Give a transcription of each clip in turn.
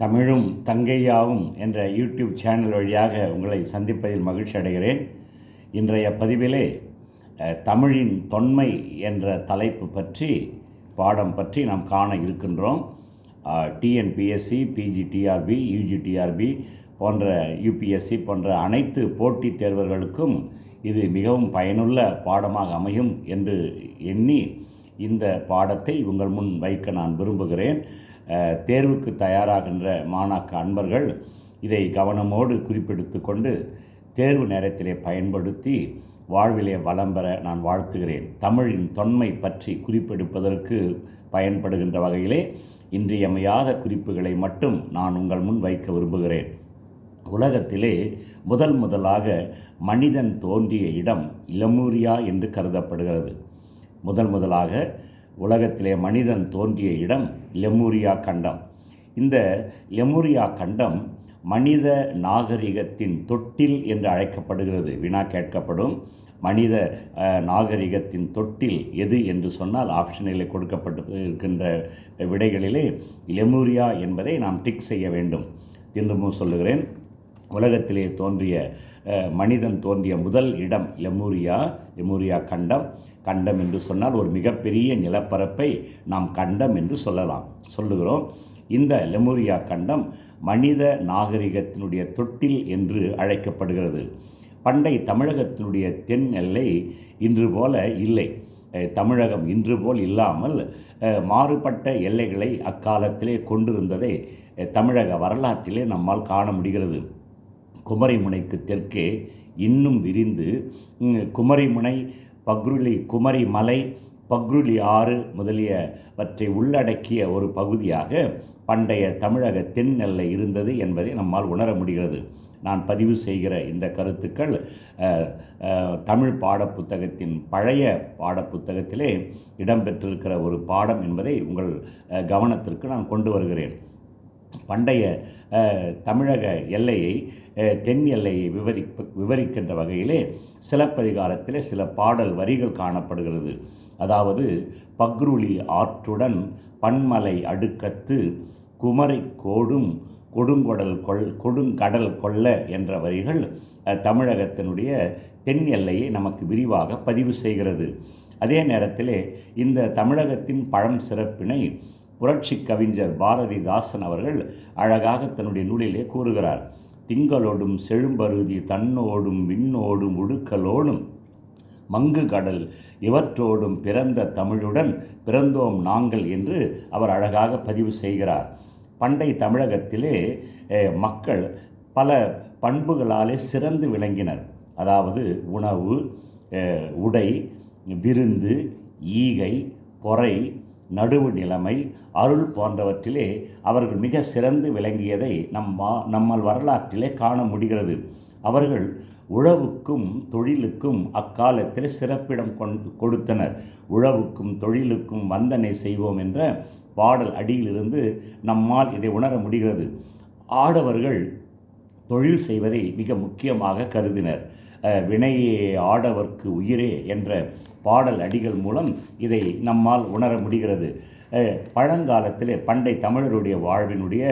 தமிழும் தங்கையாவும் என்ற YouTube channel வழியாக உங்களை சந்திப்பதில் மகிழ்ச்சி அடைகிறேன். இன்றைய பதிவிலே தமிழின் தொன்மை என்ற தலைப்பு பற்றி பாடம் பற்றி நாம் காண இருக்கின்றோம். டிஎன்பிஎஸ்சி பிஜிடிஆர்பி யூஜிடிஆர்பி போன்ற யூபிஎஸ்சி போன்ற அனைத்து போட்டித் தேர்வர்களுக்கும் இது மிகவும் பயனுள்ள பாடமாக அமையும் என்று எண்ணி இந்த பாடத்தை உங்கள் முன் வைக்க நான் விரும்புகிறேன். தேர்வுக்கு தயாராகின்ற மாணாக்க அன்பர்கள் இதை கவனமோடு குறிப்பெடுத்து கொண்டு தேர்வு நேரத்திலே பயன்படுத்தி வாழ்விலே வளம் பெற நான் வாழ்த்துகிறேன். தமிழின் தொன்மை பற்றி குறிப்பெடுப்பதற்கு பயன்படுகின்ற வகையிலே இன்றியமையாத குறிப்புகளை மட்டும் நான் உங்கள் முன் வைக்க விரும்புகிறேன். உலகத்திலே முதல் முதலாக மனிதன் தோன்றிய இடம் இளமூரியா என்று கருதப்படுகிறது. முதல் முதலாக உலகத்திலே மனிதன் தோன்றிய இடம் லெமூரியா கண்டம். இந்த லெமூரியா கண்டம் மனித நாகரிகத்தின் தொட்டில் என்று அழைக்கப்படுகிறது. வினா கேட்கப்படும். மனித நாகரிகத்தின் தொட்டில் எது என்று சொன்னால் ஆப்ஷனிலே கொடுக்கப்பட்டு இருக்கின்ற விடைகளிலே லெமூரியா என்பதை நாம் டிக் செய்ய வேண்டும். திரும்பவும் சொல்லுகிறேன். உலகத்திலே தோன்றிய மனிதன் தோன்றிய முதல் இடம் லெமூரியா லெமூரியா கண்டம். கண்டம் என்று சொன்னால் ஒரு மிகப்பெரிய நிலப்பரப்பை நாம் கண்டம் என்று சொல்லலாம். சொல்லுகிறோம் இந்த லெமூரியா கண்டம் மனித நாகரிகத்தினுடைய தொட்டில் என்று அழைக்கப்படுகிறது. பண்டை தமிழகத்தினுடைய தென் எல்லை இன்று போல இல்லை. தமிழகம் இன்று போல் இல்லாமல் மாறுபட்ட எல்லைகளை அக்காலத்திலே கொண்டிருந்ததை தமிழக வரலாற்றிலே நம்மால் காண முடிகிறது. குமரிமுனைக்கு தெற்கே இன்னும் விரிந்து குமரிமுனை பக்ருளி குமரி மலை பக்ருளி ஆறு முதலியவற்றை உள்ளடக்கிய ஒரு பகுதியாக பண்டைய தமிழக தென் நெல்லை இருந்தது என்பதை நம்மால் உணர முடிகிறது. நான் பதிவு செய்கிற இந்த கருத்துக்கள் தமிழ் பாடப்புத்தகத்தின் பழைய பாடப்புத்தகத்திலே இடம்பெற்றிருக்கிற ஒரு பாடம் என்பதை உங்கள் கவனத்திற்கு நான் கொண்டு வருகிறேன். பண்டைய தமிழக எல்லையை தென் எல்லையை விவரி விவரிக்கின்ற வகையிலே சிலப்பதிகாரத்திலே சில பாடல் வரிகள் காணப்படுகிறது. அதாவது பக்ருளி ஆற்றுடன் பன்மலை அடுக்கத்து குமரி கோடும் கொடுங்கொடல் கொள் கொடுங்கடல் கொள்ள என்ற வரிகள் தமிழகத்தினுடைய தென் எல்லையை நமக்கு விரிவாக பதிவு செய்கிறது. அதே நேரத்திலே இந்த தமிழகத்தின் பழம் சிறப்பினை புரட்சி கவிஞர் பாரதிதாசன் அவர்கள் அழகாக தன்னுடைய நூலிலே கூறுகிறார் திங்களோடும் செழும்பருதி தன்னோடும் விண்ணோடும் உடுக்கலோடும் மங்கு கடல் இவற்றோடும் பிறந்த தமிழுடன் பிறந்தோம் நாங்கள் என்று அவர் அழகாக பதிவு செய்கிறார். பண்டை தமிழகத்திலே மக்கள் பல பண்புகளாலே சிறந்து விளங்கினர். அதாவது உணவு உடை விருந்து ஈகை பொறை நடுவு நிலைமை அருள் போன்றவற்றிலே அவர்கள் மிக சிறந்து விளங்கியதை நம் நம்மால் வரலாற்றிலே காண முடிகிறது. அவர்கள் உழவுக்கும் தொழிலுக்கும் அக்காலத்தில் சிறப்பிடம் கொடுத்தனர். உழவுக்கும் தொழிலுக்கும் வந்தனை செய்வோம் என்ற பாடல் அடியிலிருந்து நம்மால் இதை உணர முடிகிறது. ஆடவர்கள் தொழில் செய்வதை மிக முக்கியமாக கருதினர். வினையே ஆடவர்க்கு உயிரே என்ற பாடல் அடிகள் மூலம் இதை நம்மால் உணர முடிகிறது. பழங்காலத்தில் பழங்காலத்திலே பண்டை தமிழருடைய வாழ்வினுடைய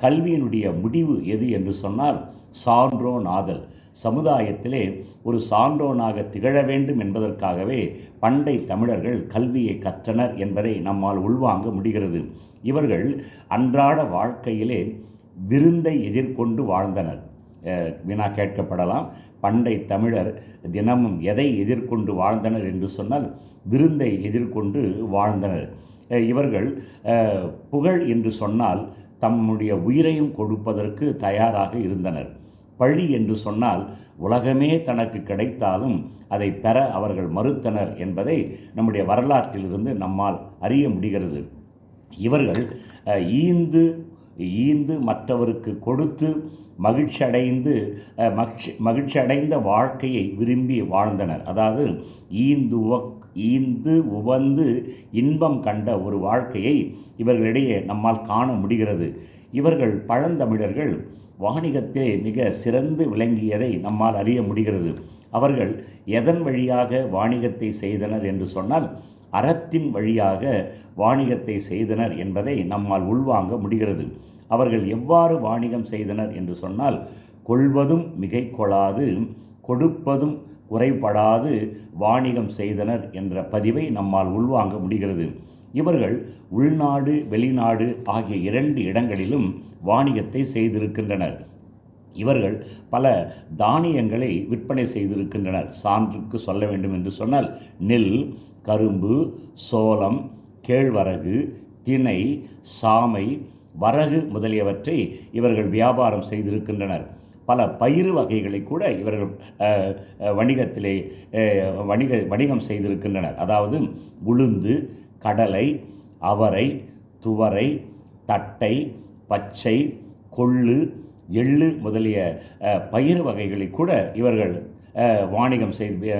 கல்வியினுடைய முடிவு எது என்று சொன்னால் சான்றோனாதல் சமுதாயத்திலே ஒரு சான்றோனாக திகழ வேண்டும் என்பதற்காகவே பண்டை தமிழர்கள் கல்வியை கற்றனர் என்பதை நம்மால் உள்வாங்க முடிகிறது. இவர்கள் அன்றாட வாழ்க்கையிலே விருந்தை எதிர்கொண்டு வாழ்ந்தனர். வினா கேட்கப்படலாம். பண்டை தமிழர் தினமும் எதை எதிர்கொண்டு வாழ்ந்தனர் என்று சொன்னால் விருந்தை எதிர்கொண்டு வாழ்ந்தனர். இவர்கள் புகழ் என்று சொன்னால் தம்முடைய உயிரையும் கொடுப்பதற்கு தயாராக இருந்தனர். பழி என்று சொன்னால் உலகமே தனக்கு கிடைத்தாலும் அதை பெற அவர்கள் மறுத்தனர் என்பதை நம்முடைய வரலாற்றிலிருந்து நம்மால் அறிய முடிகிறது. இவர்கள் ஈந்து ஈந்து மற்றவருக்கு கொடுத்து மகிழ்ச்சி அடைந்து மகிழ்ச்சி மகிழ்ச்சி அடைந்த வாழ்க்கையை விரும்பி வாழ்ந்தனர். அதாவது ஈந்து ஈந்து உவந்து இன்பம் கண்ட ஒரு வாழ்க்கையை இவர்களிடையே நம்மால் காண முடிகிறது. இவர்கள் பழந்தமிழர்கள் வாணிகத்திலே மிக சிறந்து விளங்கியதை நம்மால் அறிய முடிகிறது. அவர்கள் எதன் வழியாக வாணிகத்தை செய்தனர் என்று சொன்னால் அறத்தின் வழியாக வாணிகத்தை செய்தனர் என்பதை நம்மால் உள்வாங்க முடிகிறது. அவர்கள் எவ்வாறு வாணிகம் செய்தனர் என்று சொன்னால் கொள்வதும் மிகை கொள்ளாது கொடுப்பதும் குறைபடாது வாணிகம் செய்தனர் என்ற பதிவை நம்மால் உள்வாங்க முடிகிறது. இவர்கள் உள்நாடு வெளிநாடு ஆகிய இரண்டு இடங்களிலும் வாணிகத்தை செய்திருக்கின்றனர். இவர்கள் பல தானியங்களை விற்பனை செய்திருக்கின்றனர். சான்றுக்கு சொல்ல வேண்டும் என்று சொன்னால் நெல் கரும்பு சோளம் கேழ்வரகு திணை சாமை வரகு முதலியவற்றை இவர்கள் வியாபாரம் செய்திருக்கின்றனர். பல பயிறு வகைகளை கூட இவர்கள் வணிகத்திலே வணிக வணிகம் செய்திருக்கின்றனர். அதாவது உளுந்து கடலை அவரை துவரை தட்டை பச்சை கொள்ளு எள்ளு முதலிய பயிறு வகைகளை கூட இவர்கள் வாணிகம் செய்து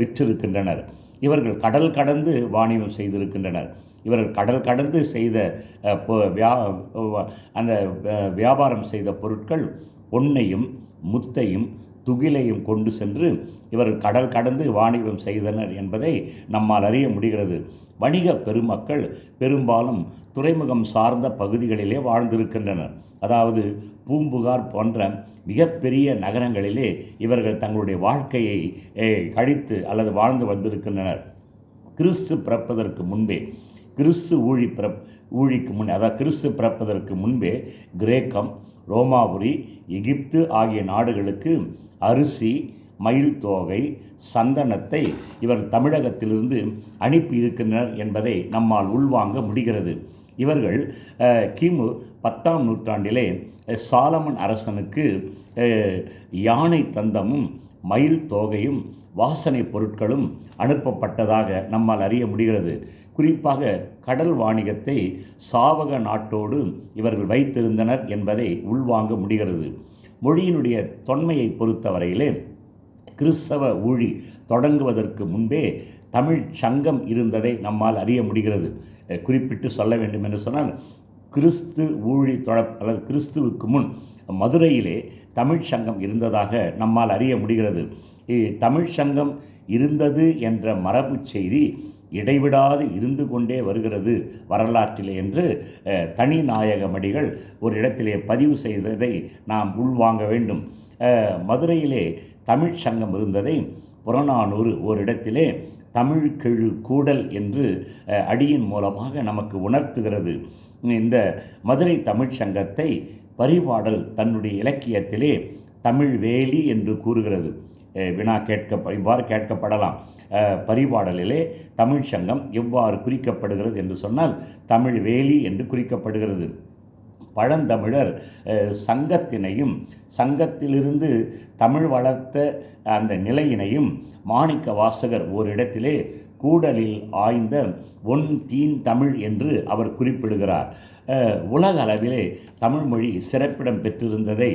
விற்றிருக்கின்றனர். இவர்கள் கடல் கடந்து வாணிபம் செய்திருக்கின்றனர். இவர்கள் கடல் கடந்து செய்த வியா அந்த வியாபாரம் செய்த பொருட்கள் பொன்னையும் முத்தையும் துகிலையும் கொண்டு சென்று இவர்கள் கடல் கடந்து வாணிபம் செய்தனர் என்பதை நம்மால் அறிய முடிகிறது. வணிக பெருமக்கள் பெரும்பாலும் துறைமுகம் சார்ந்த பகுதிகளிலே வாழ்ந்திருக்கின்றனர். அதாவது பூம்புகார் போன்ற மிகப்பெரிய நகரங்களிலே இவர்கள் தங்களுடைய வாழ்க்கையை கழித்து அல்லது வாழ்ந்து வந்திருக்கின்றனர். கிறிஸ்து பிறப்பதற்கு முன்பே கிறிஸ்து ஊழி பிறப் ஊழிக்கு முன் அதாவது கிறிஸ்து பிறப்பதற்கு முன்பே கிரேக்கம் ரோமாபுரி எகிப்து ஆகிய நாடுகளுக்கு அரிசி மயில் தோகை சந்தனத்தை இவர் தமிழகத்திலிருந்து அனுப்பி இருக்கின்றனர் என்பதை நம்மால் உள்வாங்க முடிகிறது. இவர்கள் கிமு பத்தாம் நூற்றாண்டிலே சாலமன் அரசனுக்கு யானை தந்தமும் மயில் தோகையும் வாசனை பொருட்களும் அனுப்பப்பட்டதாக நம்மால் அறிய முடிகிறது. குறிப்பாக கடல் வாணிகத்தை சாவக நாட்டோடு இவர்கள் வைத்திருந்தனர் என்பதை உள்வாங்க முடிகிறது. மொழியினுடைய தொன்மையை பொறுத்தவரையிலே கிறிஸ்தவ ஊழி தொடங்குவதற்கு முன்பே தமிழ் சங்கம் இருந்ததை நம்மால் அறிய முடிகிறது. குறிப்பிட்டு சொல்ல வேண்டும் என்று சொன்னால் கிறிஸ்து ஊழி தொட அல்லது கிறிஸ்துவுக்கு முன் மதுரையிலே தமிழ் சங்கம் இருந்ததாக நம்மால் அறிய முடிகிறது. தமிழ் சங்கம் இருந்தது என்ற மரபு செய்தி இடைவிடாது இருந்து கொண்டே வருகிறது வரலாற்றிலே என்று அஹ், தனி நாயகமடிகள் ஒரு இடத்திலே பதிவு செய்ததை நாம் உள்வாங்க வேண்டும். மதுரையிலே தமிழ் சங்கம் இருந்ததை புறநானூறு ஓரிடத்திலே தமிழ் கெழு கூடல் என்று அடியின் மூலமாக நமக்கு உணர்த்துகிறது. இந்த மதுரை தமிழ்ச் சங்கத்தை பரிபாடல் தன்னுடைய இலக்கியத்திலே தமிழ் வேலி என்று கூறுகிறது. வினா கேட்க இவ்வாறு கேட்கப்படலாம். பரிபாடலிலே தமிழ் சங்கம் எவ்வாறு குறிக்கப்படுகிறது என்று சொன்னால் தமிழ் வேலி என்று குறிக்கப்படுகிறது. பழந்தமிழர் சங்கத்தினையும் சங்கத்திலிருந்து தமிழ் வளர்த்த அந்த நிலையினையும் மாணிக்க வாசகர் ஓரிடத்திலே கூடலில் ஆய்ந்த ஒன் தீன் தமிழ் என்று அவர் குறிப்பிடுகிறார். உலக அளவிலே தமிழ்மொழி சிறப்பிடம் பெற்றிருந்ததை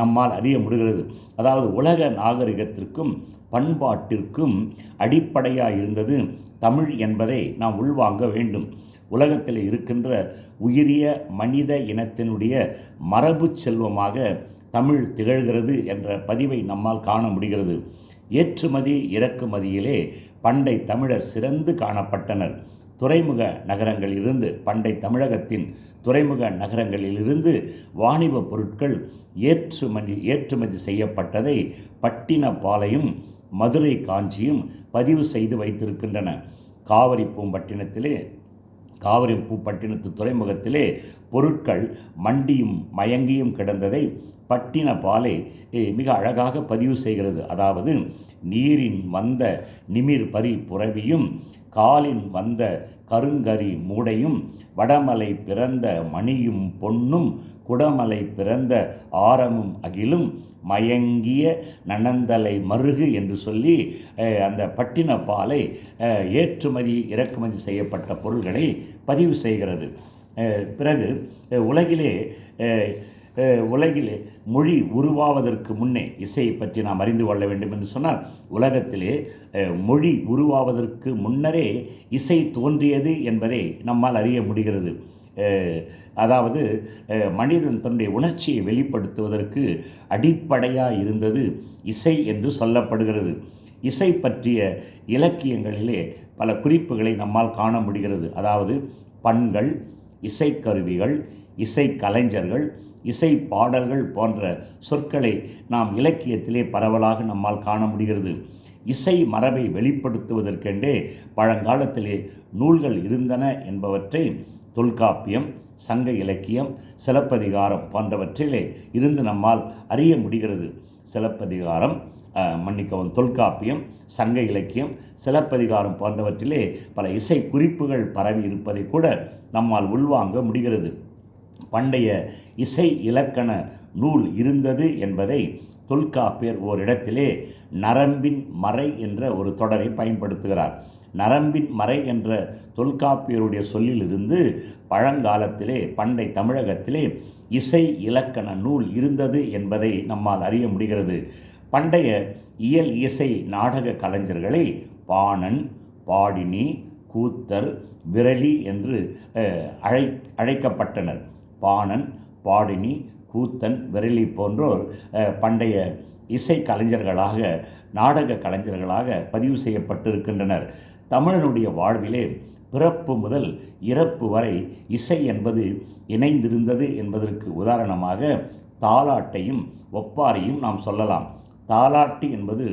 நம்மால் அறிய முடிகிறது. அதாவது உலக நாகரிகத்திற்கும் பண்பாட்டிற்கும் அடிப்படையாக இருந்தது தமிழ் என்பதை நாம் உள்வாங்க வேண்டும். உலகத்தில் இருக்கின்ற உயிரிய மனித இனத்தினுடைய மரபு செல்வமாக தமிழ் திகழ்கிறது என்ற பதிவை நம்மால் காண முடிகிறது. ஏற்றுமதி இறக்குமதியிலே பண்டை தமிழர் சிறந்து காணப்பட்டனர். துறைமுக நகரங்களிலிருந்து பண்டை தமிழகத்தின் துறைமுக நகரங்களிலிருந்து வாணிப பொருட்கள் ஏற்றுமதி ஏற்றுமதி செய்யப்பட்டதை பட்டினப்பாலையும் மதுரை காஞ்சியும் பதிவு செய்து வைத்திருக்கின்றன. காவிரி பூம்பட்டினத்திலே காவிரி பட்டினத்து துறைமுகத்திலே பொருட்கள் மண்டியும் மயங்கியும் கிடந்ததை பட்டின பாலை மிக அழகாக பதிவு செய்கிறது. அதாவது நீரின் வந்த நிமிர் பரி புறவியும் காலின் வந்த கருங்கரி மூடையும் வடமலை பிறந்த மணியும் பொன்னும் குடமலை பிறந்த ஆரமும் அகிலும் மயங்கிய நனந்தலை மருகு என்று சொல்லி அந்த பட்டின பாலை ஏற்றுமதி இறக்குமதி செய்யப்பட்ட பொருள்களை பதிவு செய்கிறது. பிறகு உலகிலே உலகிலே மொழி உருவாவதற்கு முன்னே இசையை பற்றி நாம் அறிந்து கொள்ள வேண்டும் என்று சொன்னால் உலகத்திலே மொழி உருவாவதற்கு முன்னரே இசை தோன்றியது என்பதை நம்மால் அறிய முடிகிறது. அதாவது மனிதன் தன்னுடைய உணர்ச்சியை வெளிப்படுத்துவதற்கு அடிப்படையாக இருந்தது இசை என்று சொல்லப்படுகிறது. இசை பற்றிய இலக்கியங்களிலே பல குறிப்புகளை நம்மால் காண முடிகிறது. அதாவது பண்கள் இசைக்கருவிகள் இசை கலைஞர்கள் இசை பாடல்கள் போன்ற சொற்களை நாம் இலக்கியத்திலே பரவலாக நம்மால் காண முடிகிறது. இசை மரபை வெளிப்படுத்துவதற்கென்றே பழங்காலத்திலே நூல்கள் இருந்தன என்பவற்றை தொல்காப்பியம் சங்க இலக்கியம் சிலப்பதிகாரம் போன்றவற்றிலே இருந்து நம்மால் அறிய முடிகிறது. சிலப்பதிகாரம் மன்னிக்கவும் தொல்காப்பியம் சங்க இலக்கியம் சிலப்பதிகாரம் போன்றவற்றிலே பல இசை குறிப்புகள் பரவி இருப்பதை கூட நம்மால் உள்வாங்க முடிகிறது. பண்டைய இசை இலக்கண நூல் இருந்தது என்பதை தொல்காப்பியர் ஓரிடத்திலே நரம்பின் மறை என்ற ஒரு தொடரை பயன்படுத்துகிறார். நரம்பின் மறை என்ற தொல்காப்பியருடைய சொல்லிலிருந்து பழங்காலத்திலே பண்டை தமிழகத்திலே இசை இலக்கண நூல் இருந்தது என்பதை நம்மால் அறிய முடிகிறது. பண்டைய இயல் இசை நாடக கலைஞர்களை பாணன் பாடினி கூத்தர் விரலி என்று அழை அழைக்கப்பட்டனர். பாணன் பாடினி கூத்தன் விரலி போன்றோர் பண்டைய இசை கலைஞர்களாக நாடக கலைஞர்களாக பதிவு செய்யப்பட்டிருக்கின்றனர். தமிழனுடைய வாழ்விலே பிறப்பு முதல் இறப்பு வரை இசை என்பது இணைந்திருந்தது என்பதற்கு உதாரணமாக தாலாட்டையும் ஒப்பாரியும் நாம் சொல்லலாம். தாலாட்டு என்பது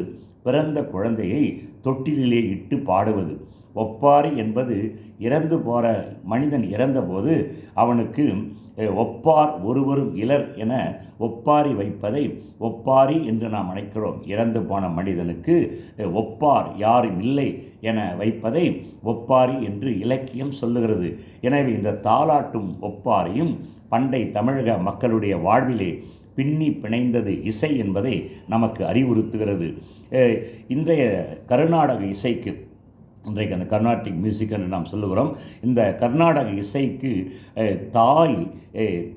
பிறந்த குழந்தையை தொட்டிலிலே இட்டு பாடுவது. ஒப்பாரி என்பது இறந்து போகிற மனிதன் இறந்தபோது அவனுக்கு ஒப்பார் ஒருவரும் இலர் என ஒப்பாரி வைப்பதை ஒப்பாரி என்று நாம் அழைக்கிறோம். இறந்து போன மனிதனுக்கு ஒப்பார் யாரும் இல்லை என வைப்பதை ஒப்பாரி என்று இலக்கியம் சொல்லுகிறது. எனவே இந்த தாலாட்டும் ஒப்பாரியும் பண்டை தமிழக மக்களுடைய வாழ்விலே பின்னி பிணைந்தது இசை என்பதை நமக்கு அறிவுறுத்துகிறது. இன்றைய கருநாடக இசைக்கு இன்றைக்கு அந்த கர்நாடிக் மியூசிக் என்று நாம் சொல்லுகிறோம். இந்த கர்நாடக இசைக்கு தாய்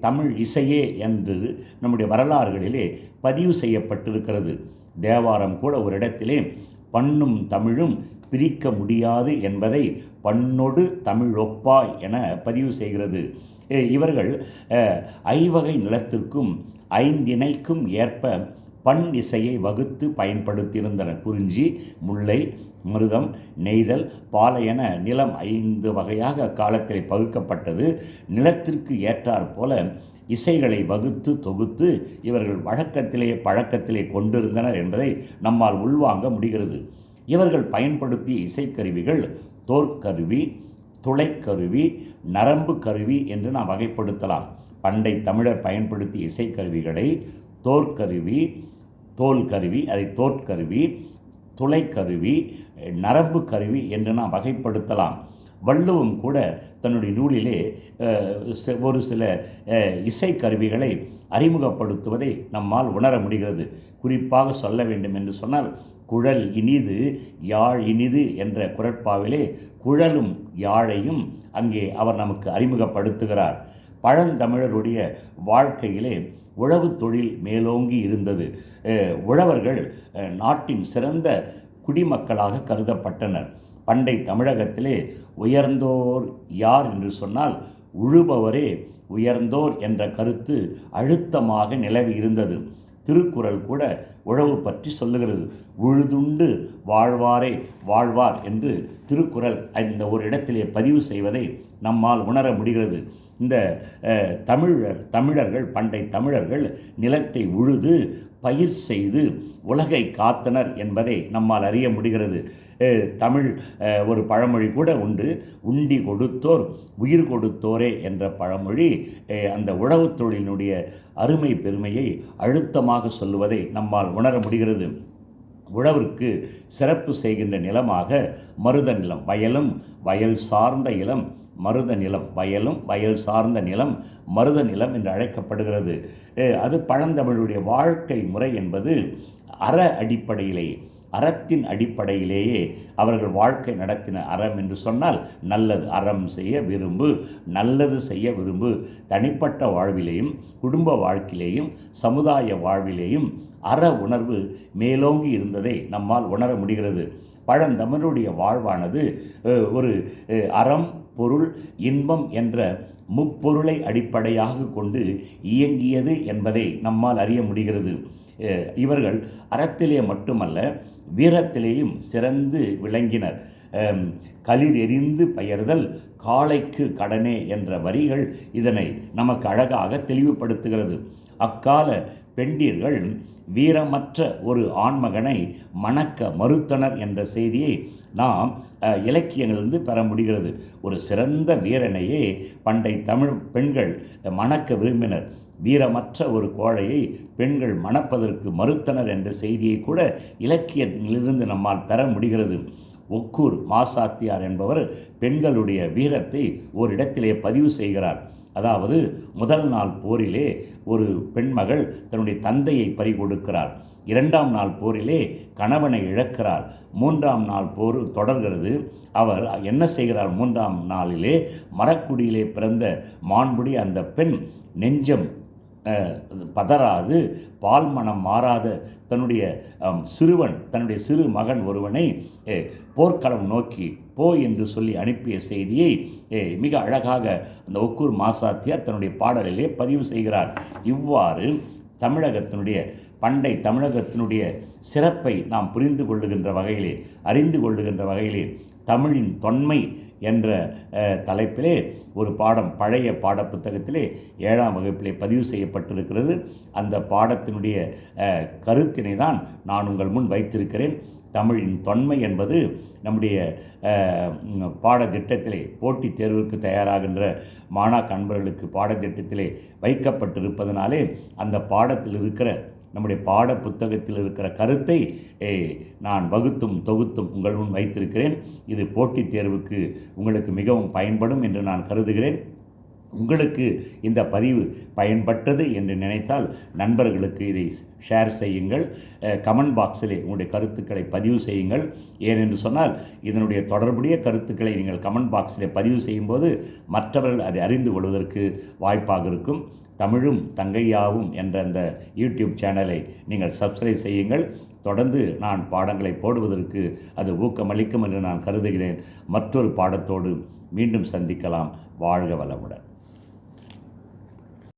தமிழ் இசையே என்று நம்முடைய வரலாறுகளிலே பதிவு செய்யப்பட்டிருக்கிறது. தேவாரம் கூட ஒரு இடத்திலே பண்ணும் தமிழும் பிரிக்க முடியாது என்பதை பண்ணொடு தமிழொப்பாய் என பதிவு செய்கிறது. இவர்கள் ஐவகை நிலத்திற்கும் ஐந்திணைக்கும் ஏற்ப பண் இசையை வகுத்து பயன்படுத்தியிருந்தனர் குறிஞ்சி முல்லை மிருதம் நெய்தல் பாலை என நிலம் ஐந்து வகையாக அக்காலத்தில் பகுக்கப்பட்டது. நிலத்திற்கு ஏற்றாற் போல இசைகளை வகுத்து தொகுத்து இவர்கள் வழக்கத்திலே பழக்கத்திலே கொண்டிருந்தனர் என்பதை நம்மால் உள்வாங்க முடிகிறது. இவர்கள் பயன்படுத்திய இசைக்கருவிகள் தோற்கருவி துளைக்கருவி நரம்பு கருவி என்று நாம் வகைப்படுத்தலாம். பண்டை தமிழர் பயன்படுத்திய இசைக்கருவிகளை தோற்கருவி தோல் கருவி அதை தோற்கருவி துளைக்கருவி நரம்பு கருவி என்று நாம் வகைப்படுத்தலாம். வள்ளுவம் கூட தன்னுடைய நூலிலே ஒரு சில இசைக்கருவிகளை அறிமுகப்படுத்துவதை நம்மால் உணர முடிகிறது. குறிப்பாக சொல்ல வேண்டும் என்று சொன்னால் குழல் இனிது யாழ் இனிது என்ற குரட்பாவிலே குழலும் யாழையும் அங்கே அவர் நமக்கு அறிமுகப்படுத்துகிறார். பழந்தமிழருடைய வாழ்க்கையிலே உழவு தொழில் மேலோங்கி இருந்தது. உழவர்கள் நாட்டின் சிறந்த குடிமக்களாக கருதப்பட்டனர். பண்டை தமிழகத்திலே உயர்ந்தோர் யார் என்று சொன்னால் உழுபவரே உயர்ந்தோர் என்ற கருத்து அழுத்தமாக நிலவி இருந்தது. திருக்குறள் கூட உழவு பற்றி சொல்லுகிறது. உழுதுண்டு வாழ்வாரே வாழ்வார் என்று திருக்குறள் இந்த ஒரு இடத்திலே பதிவு செய்வதை நம்மால் உணர முடிகிறது. இந்த தமிழர் தமிழர்கள் பண்டை தமிழர்கள் நிலத்தை உழுது பயிர் செய்து உலகை காத்தனர் என்பதை நம்மால் அறிய முடிகிறது. தமிழ் ஒரு பழமொழி கூட உண்டு. உண்டி கொடுத்தோர் உயிர் கொடுத்தோரே என்ற பழமொழி அந்த உழவு தொழிலினுடைய அருமை பெருமையை அழுத்தமாக சொல்லுவதை நம்மால் உணர முடிகிறது. உழவிற்கு சிறப்பு செய்கின்ற நிலமாக மருத நிலம் வயலும் வயல் சார்ந்த இலம் மருத நிலம் வயலும் வயல் சார்ந்த நிலம் மருத நிலம் என்று அழைக்கப்படுகிறது. அது பழந்தமிழுடைய வாழ்க்கை முறை என்பது அற அடிப்படையிலேயே அறத்தின் அடிப்படையிலேயே அவர்கள் வாழ்க்கை நடத்தின அறம் என்று சொன்னால் நல்லது. அறம் செய்ய விரும்பு நல்லது செய்ய விரும்பு. தனிப்பட்ட வாழ்விலேயும் குடும்ப வாழ்க்கையிலேயும் சமுதாய வாழ்விலேயும் அற உணர்வு மேலோங்கி இருந்ததை நம்மால் உணர முடிகிறது. பழந்தமிழுடைய வாழ்வானது ஒரு அறம் பொருள் இன்பம் என்ற முப்பொருளை அடிப்படையாக கொண்டு இயங்கியது என்பதை நம்மால் அறிய முடிகிறது. இவர்கள் அறத்திலே மட்டுமல்ல வீரத்திலேயும் சிறந்து விளங்கினர். களிர் எரிந்து பெயர்தல் காளைக்கு கடனே என்ற வரிகள் இதனை நமக்கு அழகாக தெளிவுபடுத்துகிறது. அக்கால பெண்டீர்கள் வீரமற்ற ஒரு ஆண்மகனை மணக்க மறுத்தனர் என்ற செய்தியை நாம் இலக்கியங்களிலிருந்து பெற முடிகிறது. ஒரு சிறந்த வீரனையே பண்டை தமிழ் பெண்கள் மணக்க விரும்பினர். வீரமற்ற ஒரு கோழையை பெண்கள் மணப்பதற்கு மறுத்தனர் என்ற செய்தியை கூட இலக்கியத்திலிருந்து நம்மால் பெற முடிகிறது. ஒக்கூர் மாசாத்தியார் என்பவர் பெண்களுடைய வீரத்தை ஓரிடத்திலே பதிவு செய்கிறார். அதாவது முதல் நாள் போரிலே ஒரு பெண்மகள் தன்னுடைய தந்தையை பறிகொடுக்கிறார் இரண்டாம் நாள் போரிலே கணவனை இழக்கிறார் மூன்றாம் நாள் போர் தொடர்கிறது. அவர் என்ன செய்கிறார்? மூன்றாம் நாளிலே மரக்குடியிலே பிறந்த மாண்புடி அந்த பெண் நெஞ்சம் பதறாது பால் மனம் மாறாத தன்னுடைய சிறுவன் தன்னுடைய சிறு மகன் ஒருவனை போர்க்களம் நோக்கி போ என்று சொல்லி அனுப்பிய செய்தியை மிக அழகாக அந்த ஒக்கூர் மாசாத்தியார் தன்னுடைய பாடலிலே பதிவு செய்கிறார். இவ்வாறு தமிழகத்தினுடைய பண்டை தமிழகத்தினுடைய சிறப்பை நாம் புரிந்து கொள்ளுகின்ற வகையிலே அறிந்து கொள்ளுகின்ற வகையிலே தமிழின் தொன்மை என்ற தலைப்பிலே ஒரு பாடம் பழைய பாடப்புத்தகத்திலே ஏழாம் வகுப்பிலே பதிவு செய்யப்பட்டிருக்கிறது. அந்த பாடத்தினுடைய கருத்தினை தான் நான் உங்கள் முன் வைத்திருக்கிறேன். தமிழின் தொன்மை என்பது நம்முடைய பாடத்திட்டத்திலே போட்டித் தேர்வுக்கு தயாராகின்ற மாணாக்க அன்பர்களுக்கு பாடத்திட்டத்திலே வைக்கப்பட்டிருப்பதனாலே அந்த பாடத்தில் இருக்கிற நம்முடைய பாட புத்தகத்தில் இருக்கிற கருத்தை நான் வகுத்தும் தொகுத்தும் உங்கள் முன் வைத்திருக்கிறேன். இது போட்டித் தேர்வுக்கு உங்களுக்கு மிகவும் பயன்படும் என்று நான் கருதுகிறேன். உங்களுக்கு இந்த பதிவு பயன்பட்டது என்று நினைத்தால் நண்பர்களுக்கு இதை ஷேர் செய்யுங்கள். கமெண்ட் பாக்ஸிலே உங்களுடைய கருத்துக்களை பதிவு செய்யுங்கள். ஏனென்று சொன்னால் இதனுடைய தொடர்புடைய கருத்துக்களை நீங்கள் கமெண்ட் பாக்ஸிலே பதிவு செய்யும்போது மற்றவர்கள் அதை அறிந்து கொள்வதற்கு வாய்ப்பாக இருக்கும். தமிழும் தங்கையாவும் என்ற அந்த யூடியூப் சேனலை நீங்கள் சப்ஸ்கிரைப் செய்யுங்கள். தொடர்ந்து நான் பாடங்களை போடுவதற்கு அது ஊக்கமளிக்கும் என்று நான் கருதுகிறேன். மற்றொரு பாடத்தோடு மீண்டும் சந்திக்கலாம். வாழ்க வளமுடன்.